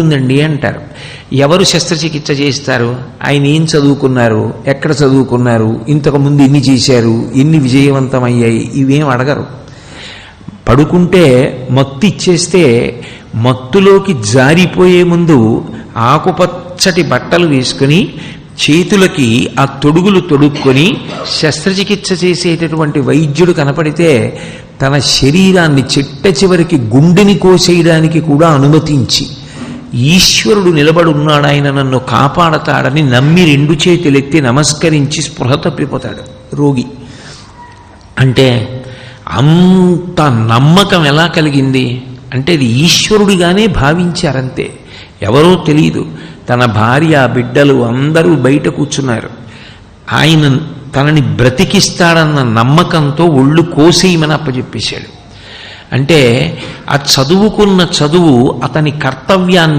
ఉంటుందండి అంటారు. ఎవరు శస్త్రచికిత్స చేస్తారు? ఆయన ఏం చదువుకున్నారు? ఎక్కడ చదువుకున్నారు? ఇంతకు ముందు ఎన్ని చేశారు? ఎన్ని విజయవంతమయ్యాయి? ఇవేం అడగరు. పడుకుంటే మత్తు ఇచ్చేస్తే మత్తులోకి జారిపోయే ముందు ఆకుపచ్చటి బట్టలు వేసుకుని చేతులకి ఆ తొడుగులు తొడుక్కొని శస్త్రచికిత్స చేసేటటువంటి వైద్యుడు కనపడితే తన శరీరాన్ని చిట్ట చివరికి గుండెని కోసేయడానికి కూడా అనుమతించి ఈశ్వరుడు నిలబడున్నాడు ఆయన నన్ను కాపాడతాడని నమ్మి రెండు చేతులెత్తి నమస్కరించి స్పృహ తప్పిపోతాడు. రోగి. అంటే అంత నమ్మకం ఎలా కలిగింది? అంటే అది ఈశ్వరుడిగానే భావించారంతే. ఎవరో తెలియదు తన భార్య బిడ్డలు అందరూ బయట కూర్చున్నారు. ఆయన తనని బ్రతికిస్తాడన్న నమ్మకంతో ఒళ్ళు కోసేయమని అప్పచెప్పేశాడు అంటే ఆ చదువుకున్న చదువు అతని కర్తవ్యాన్ని